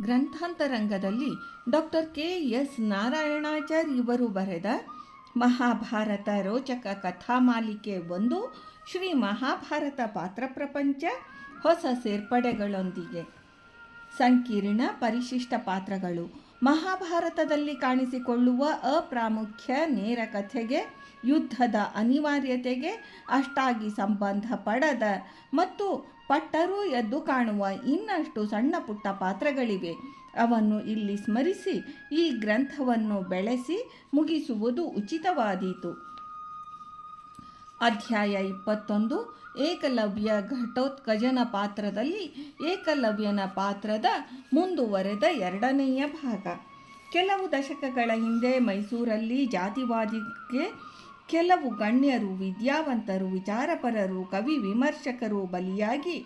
ಗ್ರಂಥಾಂತರಂಗದಲ್ಲಿ doctor K S Narayanachar ಇವರು ಬರೆದ ಮಹಾಭಾರತ ರೋಚಕ ಕಥಾಮಾಲಿಕೆ ಒಂದು ಶ್ರೀ ಮಹಾಭಾರತ ಪಾತ್ರ ಪ್ರಪಂಚ ಹೊಸ ಸೇರ್ಪಡೆಗಳೊಂದಿಗೆ. ಸಂಕೀರ್ಣ ಪರಿಶಿಷ್ಟ ಪಾತ್ರಗಳು ಮಹಾಭಾರತದಲ್ಲಿ ಕಾಣಿಸಿಕೊಳ್ಳುವ ಅಪ್ರಾಮುಖ್ಯ ನೇರ ಕಥೆಗೆ, ಯುದ್ಧದ ಅನಿವಾರ್ಯತೆಗೆ, ಅಷ್ಟಾಗಿ ಸಂಬಂಧ ಪಡದ ಮತ್ತು ಪಟ್ಟರೂ ಎದ್ದು ಕಾಣುವ ಇನ್ನಷ್ಟು ಸಣ್ಣ ಪುಟ್ಟ ಪಾತ್ರಗಳಿವೆ. ಅವನ್ನು ಇಲ್ಲಿ ಸ್ಮರಿಸಿ, ಈ ಗ್ರಂಥವನ್ನು ಬೆಳೆಸಿ ಮುಗಿಸುವುದು ಉಚಿತವಾದೀತು. ಅಧ್ಯಾಯ ಇಪ್ಪತ್ತೊಂದು, ಏಕಲವ್ಯ ಘಟೋತ್ಕಜನ ಪಾತ್ರದಲ್ಲಿ ಏಕಲವ್ಯನ ಪಾತ್ರದ ಮುಂದುವರೆದ ಎರಡನೆಯ ಭಾಗ. ಕೆಲವು ದಶಕಗಳ ಹಿಂದೆ ಮೈಸೂರಲ್ಲಿ ಜಾತಿವಾದಿಗೆ ಕೆಲವು ಗಣ್ಯರು, ವಿದ್ಯಾವಂತರು, ವಿಚಾರಪರರು, ಕವಿ ವಿಮರ್ಶಕರು ಬಲಿಯಾಗಿ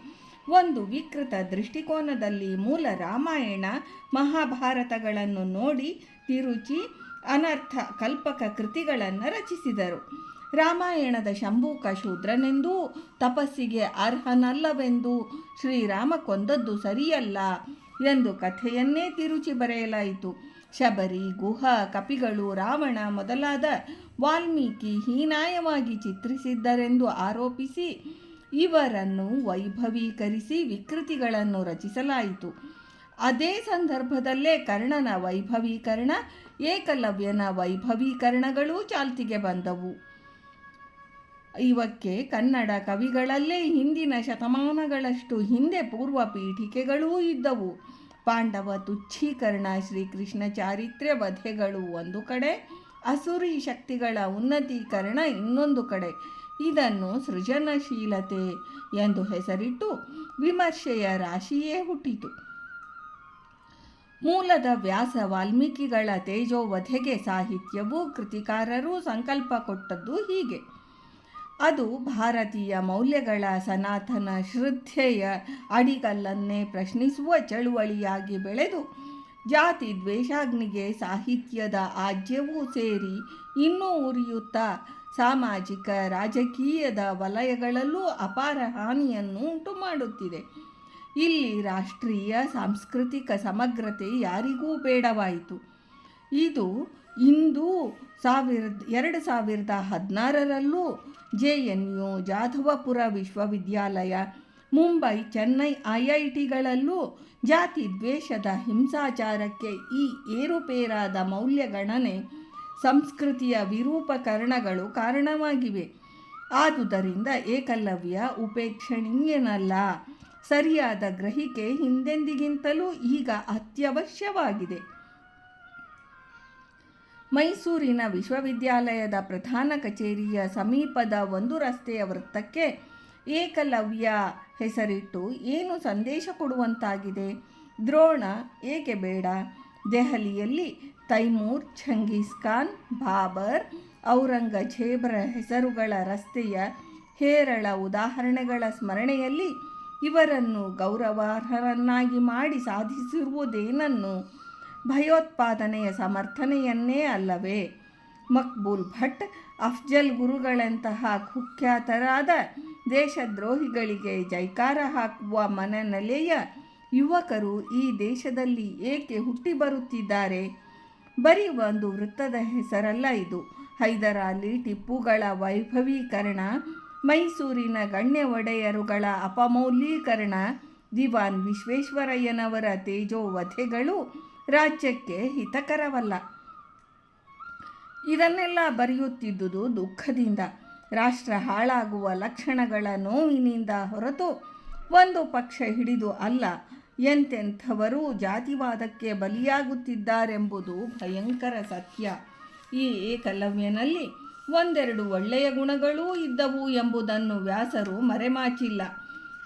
ಒಂದು ವಿಕೃತ ದೃಷ್ಟಿಕೋನದಲ್ಲಿ ಮೂಲ ರಾಮಾಯಣ ಮಹಾಭಾರತಗಳನ್ನು ನೋಡಿ ತಿರುಚಿ ಅನರ್ಥ ಕಲ್ಪಕ ಕೃತಿಗಳನ್ನು ರಚಿಸಿದರು. ರಾಮಾಯಣದ ಶಂಭೂಕ ಶೂದ್ರನೆಂದೂ ತಪಸ್ಸಿಗೆ ಅರ್ಹನಲ್ಲವೆಂದು ಶ್ರೀರಾಮ ಕೊಂದದ್ದು ಸರಿಯಲ್ಲ ಎಂದು ಕಥೆಯನ್ನೇ ತಿರುಚಿ ಬರೆಯಲಾಯಿತು. ಶಬರಿ, ಗುಹ, ಕಪಿಗಳು, ರಾವಣ ಮೊದಲಾದ ವಾಲ್ಮೀಕಿ ಹೀನಾಯವಾಗಿ ಚಿತ್ರಿಸಿದ್ದರೆಂದು ಆರೋಪಿಸಿ ಇವರನ್ನು ವೈಭವೀಕರಿಸಿ ವಿಕೃತಿಗಳನ್ನು ರಚಿಸಲಾಯಿತು. ಅದೇ ಸಂದರ್ಭದಲ್ಲೇ ಕರ್ಣನ ವೈಭವೀಕರಣ, ಏಕಲವ್ಯನ ವೈಭವೀಕರಣಗಳೂ ಚಾಲ್ತಿಗೆ ಬಂದವು. ಇವಕ್ಕೆ ಕನ್ನಡ ಕವಿಗಳಲ್ಲೇ ಹಿಂದಿನ ಶತಮಾನಗಳಷ್ಟು ಹಿಂದೆ ಪೂರ್ವ ಪೀಠಿಕೆಗಳೂ ಇದ್ದವು. ಪಾಂಡವ ತುಚ್ಛೀಕರಣ ಶ್ರೀಕೃಷ್ಣ ಚಾರಿತ್ರ್ಯ ವಧೆಗಳು ಒಂದು ಕಡೆ, ಅಸುರಿ ಶಕ್ತಿಗಳ ಉನ್ನತೀಕರಣ ಇನ್ನೊಂದು ಕಡೆ. ಇದನ್ನು ಸೃಜನಶೀಲತೆ ಎಂದು ಹೆಸರಿಟ್ಟು ವಿಮರ್ಶೆಯ ರಾಶಿಯೇ ಹುಟ್ಟಿತು. ಮೂಲದ ವ್ಯಾಸ ವಾಲ್ಮೀಕಿಗಳ ತೇಜೋವಧೆಗೆ ಸಾಹಿತ್ಯವೂ ಕೃತಿಕಾರರು ಸಂಕಲ್ಪ ಕೊಟ್ಟದ್ದು ಹೀಗೆ. ಅದು ಭಾರತೀಯ ಮೌಲ್ಯಗಳ ಸನಾತನ ಶ್ರದ್ಧೆಯ ಅಡಿಗಲ್ಲನ್ನೇ ಪ್ರಶ್ನಿಸುವ ಚಳುವಳಿಯಾಗಿ ಬೆಳೆದು, ಜಾತಿ ದ್ವೇಷಾಗ್ನಿಗೆ ಸಾಹಿತ್ಯದ ಆಜ್ಯವೂ ಸೇರಿ ಇನ್ನೂ ಉರಿಯುತ್ತಾ ಸಾಮಾಜಿಕ ರಾಜಕೀಯದ ವಲಯಗಳಲ್ಲೂ ಅಪಾರ ಹಾನಿಯನ್ನು ಉಂಟು ಮಾಡುತ್ತಿದೆ. ಇಲ್ಲಿ ರಾಷ್ಟ್ರೀಯ, ಸಾಂಸ್ಕೃತಿಕ ಸಮಗ್ರತೆ ಯಾರಿಗೂ ಬೇಡವಾಯಿತು. ಇದು ಇಂದು ಸಾವಿರದ, ಎರಡು ಸಾವಿರದ ಹದಿನಾರರಲ್ಲೂ ಜೆ ಎನ್ ಯು, ಜಾಧವಪುರ ವಿಶ್ವವಿದ್ಯಾಲಯ, ಮುಂಬೈ, ಚೆನ್ನೈ ಐ ಐ ಟಿಗಳಲ್ಲೂ ಜಾತಿ ದ್ವೇಷದ ಹಿಂಸಾಚಾರಕ್ಕೆ ಈ ಏರುಪೇರಾದ ಮೌಲ್ಯಗಣನೆ ಸಂಸ್ಕೃತಿಯ ವಿರೂಪಕರಣಗಳು ಕಾರಣವಾಗಿವೆ. ಆದುದರಿಂದ ಏಕಲವ್ಯ ಉಪೇಕ್ಷಣೀಯನಲ್ಲ. ಸರಿಯಾದ ಗ್ರಹಿಕೆ ಹಿಂದೆಂದಿಗಿಂತಲೂ ಈಗ ಅತ್ಯವಶ್ಯವಾಗಿದೆ. ಮೈಸೂರಿನ ವಿಶ್ವವಿದ್ಯಾಲಯದ ಪ್ರಧಾನ ಕಚೇರಿಯ ಸಮೀಪದ ಒಂದು ರಸ್ತೆಯ ವೃತ್ತಕ್ಕೆ ಏಕಲವ್ಯ ಹೆಸರಿಟ್ಟು ಏನು ಸಂದೇಶ ಕೊಡುವಂತಾಗಿದೆ? ದ್ರೋಣ ಏಕೆ ಬೇಡ? ದೆಹಲಿಯಲ್ಲಿ ತೈಮೂರ್ ಛಂಗೀಸ್ ಖಾನ್, ಬಾಬರ್, ಔರಂಗಜೇಬ್ರ ಹೆಸರುಗಳ ರಸ್ತೆಯ ಹೇರಳ ಉದಾಹರಣೆಗಳ ಸ್ಮರಣೆಯಲ್ಲಿ ಇವರನ್ನು ಗೌರವಾರ್ಹರನ್ನಾಗಿ ಮಾಡಿ ಸಾಧಿಸಿರುವುದೇನನ್ನು ಭಯೋತ್ಪಾದನೆಯ ಸಮರ್ಥನೆಯನ್ನೇ ಅಲ್ಲವೇ? ಮಕ್ಬೂಲ್ ಭಟ್, ಅಫ್ಜಲ್ ಗುರುಗಳಂತಹ ಕುಖ್ಯಾತರಾದ ದೇಶದ್ರೋಹಿಗಳಿಗೆ ಜೈಕಾರ ಹಾಕುವ ಮನನೆಲೆಯ ಯುವಕರು ಈ ದೇಶದಲ್ಲಿ ಏಕೆ ಹುಟ್ಟಿ ಬರುತ್ತಿದ್ದಾರೆ ಬರೀ ಒಂದು ವೃತ್ತದ ಹೆಸರಲ್ಲ ಇದು. ಹೈದರಾಲಿ ಟಿಪ್ಪುಗಳ ವೈಭವೀಕರಣ, ಮೈಸೂರಿನ ಗಣ್ಯ ಒಡೆಯರುಗಳ ಅಪಮೌಲ್ಯೀಕರಣ, ದಿವಾನ್ ವಿಶ್ವೇಶ್ವರಯ್ಯನವರ ತೇಜೋವಧೆಗಳು ರಾಜ್ಯಕ್ಕೆ ಹಿತಕರವಲ್ಲ. ಇದನ್ನೆಲ್ಲ ಬರೆಯುತ್ತಿದ್ದುದು ದುಃಖದಿಂದ. ರಾಷ್ಟ್ರ ಹಾಳಾಗುವ ಲಕ್ಷಣಗಳ ನೋವಿನಿಂದ ಹೊರತು ಒಂದು ಪಕ್ಷ ಹಿಡಿದು ಅಲ್ಲ, ಎಂತೆಂಥವರು ಜಾತಿವಾದಕ್ಕೆ ಬಲಿಯಾಗುತ್ತಿದ್ದಾರೆಂಬುದು ಭಯಂಕರ ಸತ್ಯ. ಈ ಏಕಲವ್ಯನಲ್ಲಿ ಒಂದೆರಡು ಒಳ್ಳೆಯ ಗುಣಗಳೂ ಇದ್ದವು ಎಂಬುದನ್ನು ವ್ಯಾಸರು ಮರೆಮಾಚಿಲ್ಲ.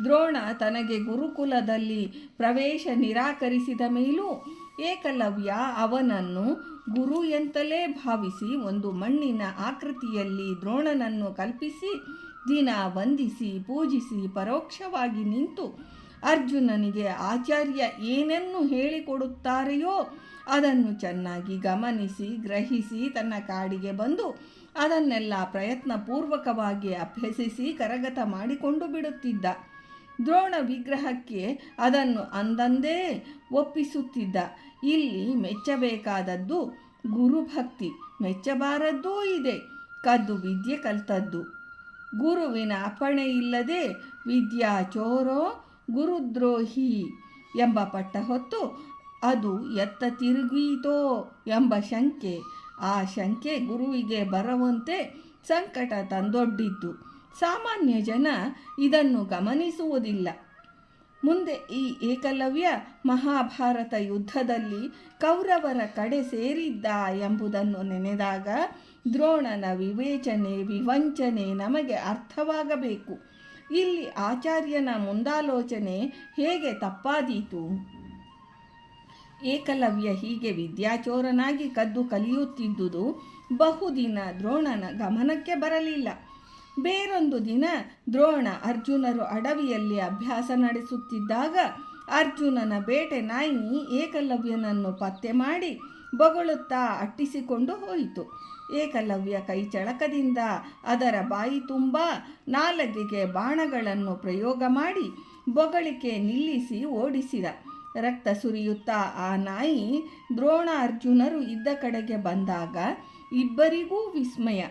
ದ್ರೋಣ ತನಗೆ ಗುರುಕುಲದಲ್ಲಿ ಪ್ರವೇಶ ನಿರಾಕರಿಸಿದ ಮೇಲೂ ಏಕಲವ್ಯ ಅವನನ್ನು ಗುರು ಎಂತಲೇ ಭಾವಿಸಿ ಒಂದು ಮಣ್ಣಿನ ಆಕೃತಿಯಲ್ಲಿ ದ್ರೋಣನನ್ನು ಕಲ್ಪಿಸಿ, ದಿನ ವಂದಿಸಿ, ಪೂಜಿಸಿ, ಪರೋಕ್ಷವಾಗಿ ನಿಂತು ಅರ್ಜುನನಿಗೆ ಆಚಾರ್ಯ ಏನನ್ನು ಹೇಳಿಕೊಡುತ್ತಾರೆಯೋ ಅದನ್ನು ಚೆನ್ನಾಗಿ ಗಮನಿಸಿ, ಗ್ರಹಿಸಿ, ತನ್ನ ಕಾಡಿಗೆ ಬಂದು ಅದನ್ನೆಲ್ಲ ಪ್ರಯತ್ನಪೂರ್ವಕವಾಗಿ ಅಭ್ಯಸಿಸಿ ಕರಗತ ಮಾಡಿಕೊಂಡು ಬಿಡುತ್ತಿದ್ದ. ದ್ರೋಣ ವಿಗ್ರಹಕ್ಕೆ ಅದನ್ನು ಅಂದಂದೇ ಒಪ್ಪಿಸುತ್ತಿದ್ದ. ಇಲ್ಲಿ ಮೆಚ್ಚಬೇಕಾದದ್ದು ಗುರುಭಕ್ತಿ. ಮೆಚ್ಚಬಾರದ್ದೂ ಇದೆ. ಕದ್ದು ವಿದ್ಯೆ ಕಲ್ತದ್ದು. ಗುರುವಿನ ಅಪ್ಪಣೆ ಇಲ್ಲದೆ ವಿದ್ಯಾ ಚೋರೋ ಗುರುದ್ರೋಹಿ ಎಂಬ ಪಟ್ಟ ಹೊತ್ತು ಅದು ಎತ್ತ ತಿರುಗೀತೋ ಎಂಬ ಶಂಕೆ. ಆ ಶಂಕೆ ಗುರುವಿಗೆ ಬರುವಂತೆ ಸಂಕಟ ತಂದೊಡ್ಡಿದ್ದು. ಸಾಮಾನ್ಯ ಜನ ಇದನ್ನು ಗಮನಿಸುವುದಿಲ್ಲ. ಮುಂದೆ ಈ ಏಕಲವ್ಯ ಮಹಾಭಾರತ ಯುದ್ಧದಲ್ಲಿ ಕೌರವರ ಕಡೆ ಸೇರಿದ್ದ ಎಂಬುದನ್ನು ನೆನೆದಾಗ ದ್ರೋಣನ ವಿವೇಚನೆ, ವಿವಂಚನೆ ನಮಗೆ ಅರ್ಥವಾಗಬೇಕು. ಇಲ್ಲಿ ಆಚಾರ್ಯನ ಮುಂದಾಲೋಚನೆ ಹೇಗೆ ತಪ್ಪಾದೀತು? ಏಕಲವ್ಯ ಹೀಗೆ ವಿದ್ಯಾಚೋರನಾಗಿ ಕದ್ದು ಕಲಿಯುತ್ತಿದ್ದುದು ಬಹುದಿನ ದ್ರೋಣನ ಗಮನಕ್ಕೆ ಬರಲಿಲ್ಲ. ಬೇರೊಂದು ದಿನ ದ್ರೋಣ ಅರ್ಜುನರು ಅಡವಿಯಲ್ಲಿ ಅಭ್ಯಾಸ ನಡೆಸುತ್ತಿದ್ದಾಗ ಅರ್ಜುನನ ಬೇಟೆ ನಾಯಿ ಏಕಲವ್ಯನನ್ನು ಪತ್ತೆ ಮಾಡಿ ಬೊಗಳುತ್ತಾ ಅಟ್ಟಿಸಿಕೊಂಡು ಹೋಯಿತು. ಏಕಲವ್ಯ ಕೈ ಚಳಕದಿಂದ ಅದರ ಬಾಯಿ ತುಂಬ ನಾಲಗೆಗೆ ಬಾಣಗಳನ್ನು ಪ್ರಯೋಗ ಮಾಡಿ ಬೊಗಳಿಕೆ ನಿಲ್ಲಿಸಿ ಓಡಿಸಿದ. ರಕ್ತ ಸುರಿಯುತ್ತಾ ಆ ನಾಯಿ ದ್ರೋಣ ಅರ್ಜುನರು ಇದ್ದ ಕಡೆಗೆ ಬಂದಾಗ ಇಬ್ಬರಿಗೂ ವಿಸ್ಮಯ.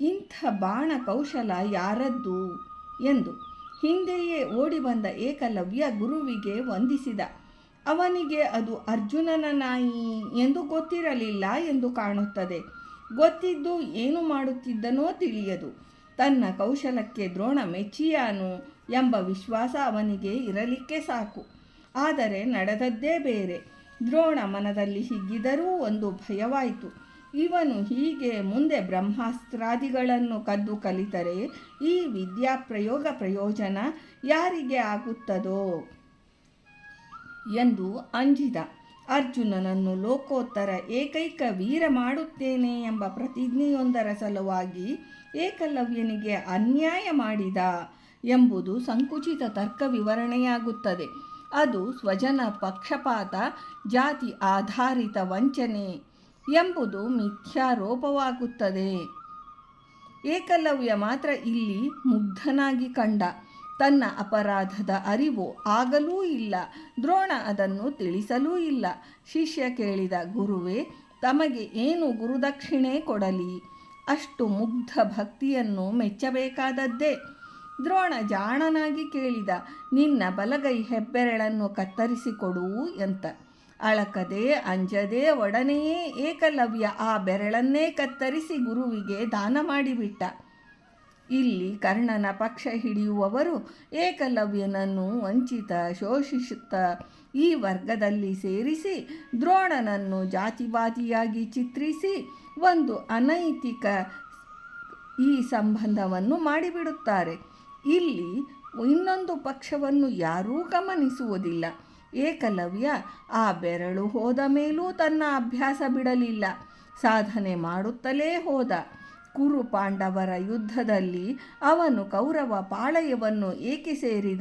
ಇಂಥ ಬಾಣ ಕೌಶಲ ಯಾರದ್ದು? ಎಂದು ಹಿಂದೆಯೇ ಓಡಿ ಬಂದ ಏಕಲವ್ಯ ಗುರುವಿಗೆ ವಂದಿಸಿದ. ಅವನಿಗೆ ಅದು ಅರ್ಜುನನ ನಾಯಿ ಎಂದು ಗೊತ್ತಿರಲಿಲ್ಲ ಎಂದು ಕಾಣುತ್ತದೆ. ಗೊತ್ತಿದ್ದು ಏನು ಮಾಡುತ್ತಿದ್ದನೋ ತಿಳಿಯದು. ತನ್ನ ಕೌಶಲಕ್ಕೆ ದ್ರೋಣ ಮೆಚ್ಚಿಯಾನು ಎಂಬ ವಿಶ್ವಾಸ ಅವನಿಗೆ ಇರಲಿಕ್ಕೆ ಸಾಕು. ಆದರೆ ನಡೆದದ್ದೇ ಬೇರೆ. ದ್ರೋಣ ಮನದಲ್ಲಿ ಹಿಗ್ಗಿದರೂ ಒಂದು ಭಯವಾಯಿತು. ಇವನು ಹೀಗೆ ಮುಂದೆ ಬ್ರಹ್ಮಾಸ್ತ್ರಾದಿಗಳನ್ನು ಕದ್ದು ಕಲಿತರೆ ಈ ವಿದ್ಯಾಪ್ರಯೋಗ ಪ್ರಯೋಜನ ಯಾರಿಗೆ ಆಗುತ್ತದೋ? ಎಂದು ಅಂಜಿದ. ಅರ್ಜುನನನ್ನು ಲೋಕೋತ್ತರ ಏಕೈಕ ವೀರ ಮಾಡುತ್ತೇನೆ ಎಂಬ ಪ್ರತಿಜ್ಞೆಯೊಂದರ ಸಲುವಾಗಿ ಏಕಲವ್ಯನಿಗೆ ಅನ್ಯಾಯ ಮಾಡಿದ ಎಂಬುದು ಸಂಕುಚಿತ ತರ್ಕ ವಿವರಣೆಯಾಗುತ್ತದೆ. ಅದು ಸ್ವಜನ ಪಕ್ಷಪಾತ, ಜಾತಿ ಆಧಾರಿತ ವಂಚನೆ ಎಂಬುದು ಮಿಥ್ಯಾರೋಪವಾಗುತ್ತದೆ. ಏಕಲವ್ಯ ಮಾತ್ರ ಇಲ್ಲಿ ಮುಗ್ಧನಾಗಿ ಕಂಡ. ತನ್ನ ಅಪರಾಧದ ಅರಿವು ಆಗಲೂ ಇಲ್ಲ. ದ್ರೋಣ ಅದನ್ನು ತಿಳಿಸಲೂ ಇಲ್ಲ. ಶಿಷ್ಯ ಕೇಳಿದ ಗುರುವೇ, ತಮಗೆ ಏನು ಗುರುದಕ್ಷಿಣೆ ಕೊಡಲಿ? ಅಷ್ಟು ಮುಗ್ಧ ಭಕ್ತಿಯನ್ನು ಮೆಚ್ಚಬೇಕಾದದ್ದೇ. ದ್ರೋಣ ಜಾಣನಾಗಿ ಕೇಳಿದ, ನಿನ್ನ ಬಲಗೈ ಹೆಬ್ಬೆರಳನ್ನು ಕತ್ತರಿಸಿಕೊಡು ಅಂತ. ಅಳಕದೆ, ಅಂಜದೆ, ಒಡನೆಯೇ ಏಕಲವ್ಯ. ಆ ಬೆರಳನ್ನೇ ಕತ್ತರಿಸಿ ಗುರುವಿಗೆ ದಾನ ಮಾಡಿಬಿಟ್ಟ. ಇಲ್ಲಿ ಕರ್ಣನ ಪಕ್ಷ ಹಿಡಿಯುವವರು ಏಕಲವ್ಯನನ್ನು ವಂಚಿತ, ಶೋಷಿಸುತ್ತ ಈ ವರ್ಗದಲ್ಲಿ ಸೇರಿಸಿ ದ್ರೋಣನನ್ನು ಜಾತಿವಾದಿಯಾಗಿ ಚಿತ್ರಿಸಿ ಒಂದು ಅನೈತಿಕ ಈ ಸಂಬಂಧವನ್ನು ಮಾಡಿಬಿಡುತ್ತಾರೆ. ಇಲ್ಲಿ ಇನ್ನೊಂದು ಪಕ್ಷವನ್ನು ಯಾರೂ ಗಮನಿಸುವುದಿಲ್ಲ. ಏಕಲವ್ಯ. ಆ ಬೆರಳು ಹೋದ ಮೇಲೂ ತನ್ನ ಅಭ್ಯಾಸ ಬಿಡಲಿಲ್ಲ. ಸಾಧನೆ ಮಾಡುತ್ತಲೇ ಹೋದ. ಕುರು ಪಾಂಡವರ ಯುದ್ಧದಲ್ಲಿ ಅವನು ಕೌರವ ಪಾಳಯವನ್ನು ಏಕೆ ಸೇರಿದ?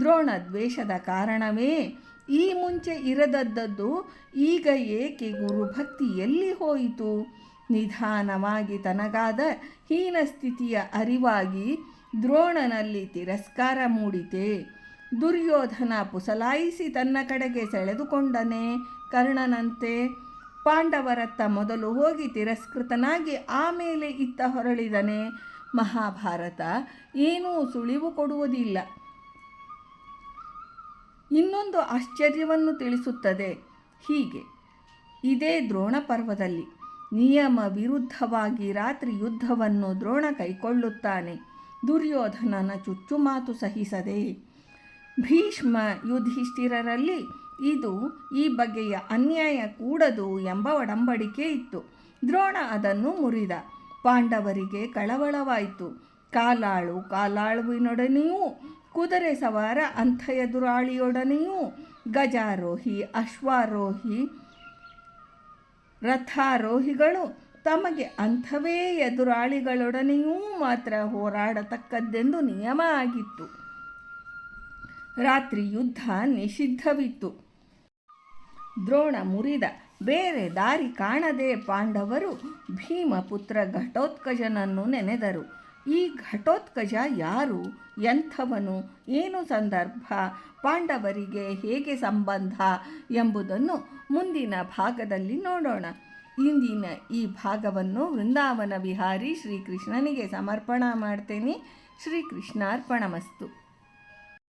ದ್ರೋಣ ದ್ವೇಷದ ಕಾರಣವೇ? ಈ ಮುಂಚೆ ಇರದದ್ದದ್ದು ಈಗ ಏಕೆ ಗುರುಭಕ್ತಿ ಎಲ್ಲಿ ಹೋಯಿತು? ನಿಧಾನವಾಗಿ ತನಗಾದ ಹೀನ ಸ್ಥಿತಿಯ ಅರಿವಾಗಿ ದ್ರೋಣನಲ್ಲಿ ತಿರಸ್ಕಾರ ಮೂಡಿತೆ. ದುರ್ಯೋಧನ ಪುಸಲಾಯಿಸಿ ತನ್ನ ಕಡೆಗೆ ಸೆಳೆದುಕೊಂಡನೆ. ಕರ್ಣನಂತೆ ಪಾಂಡವರತ್ತ ಮೊದಲು ಹೋಗಿ ತಿರಸ್ಕೃತನಾಗಿ ಆಮೇಲೆ ಇತ್ತ ಹೊರಳಿದನೆ. ಮಹಾಭಾರತ ಏನೂ ಸುಳಿವು ಕೊಡುವುದಿಲ್ಲ. ಇನ್ನೊಂದು ಆಶ್ಚರ್ಯವನ್ನು ತಿಳಿಸುತ್ತದೆ. ಹೀಗೆ ಇದೇ ದ್ರೋಣ ಪರ್ವದಲ್ಲಿ ನಿಯಮ ವಿರುದ್ಧವಾಗಿ ರಾತ್ರಿ ಯುದ್ಧವನ್ನು ದ್ರೋಣ ಕೈಕೊಳ್ಳುತ್ತಾನೆ. ದುರ್ಯೋಧನನ ಚುಚ್ಚುಮಾತು ಸಹಿಸದೆ ಭೀಷ್ಮ ಯುಧಿಷ್ಠಿರರಲ್ಲಿ ಇದು ಈ ಬಗೆಯ ಅನ್ಯಾಯ ಕೂಡದು ಎಂಬ ಒಡಂಬಡಿಕೆ ಇತ್ತು. ದ್ರೋಣ ಅದನ್ನು ಮುರಿದ. ಪಾಂಡವರಿಗೆ ಕಳವಳವಾಯಿತು. ಕಾಲಾಳು ಕಾಲಾಳುವಿನೊಡನೆಯೂ, ಕುದುರೆ ಸವಾರ ಅಂಥ ಎದುರಾಳಿಯೊಡನೆಯೂ ಗಜಾರೋಹಿ, ಅಶ್ವಾರೋಹಿ, ರಥಾರೋಹಿಗಳು ತಮಗೆ ಅಂಥವೇ ಎದುರಾಳಿಗಳೊಡನೆಯೂ ಮಾತ್ರ ಹೋರಾಡತಕ್ಕದ್ದೆಂದು ನಿಯಮ ಆಗಿತ್ತು. ರಾತ್ರಿ ಯುದ್ಧ ನಿಷಿದ್ಧವಿತ್ತು. ದ್ರೋಣ ಮುರಿದ ಬೇರೆ ದಾರಿ ಕಾಣದೆ ಪಾಂಡವರು ಭೀಮಪುತ್ರ ಘಟೋತ್ಕಜನನ್ನು ನೆನೆದರು. ಈ ಘಟೋತ್ಕಜ ಯಾರು? ಎಂಥವನು? ಏನು ಸಂದರ್ಭ? ಪಾಂಡವರಿಗೆ ಹೇಗೆ ಸಂಬಂಧ ಎಂಬುದನ್ನು ಮುಂದಿನ ಭಾಗದಲ್ಲಿ ನೋಡೋಣ. ಇಂದಿನ ಈ ಭಾಗವನ್ನು ವೃಂದಾವನ ವಿಹಾರಿ ಶ್ರೀಕೃಷ್ಣನಿಗೆ ಸಮರ್ಪಣ ಮಾಡ್ತೇನೆ. ಶ್ರೀಕೃಷ್ಣಾರ್ಪಣಮಸ್ತು.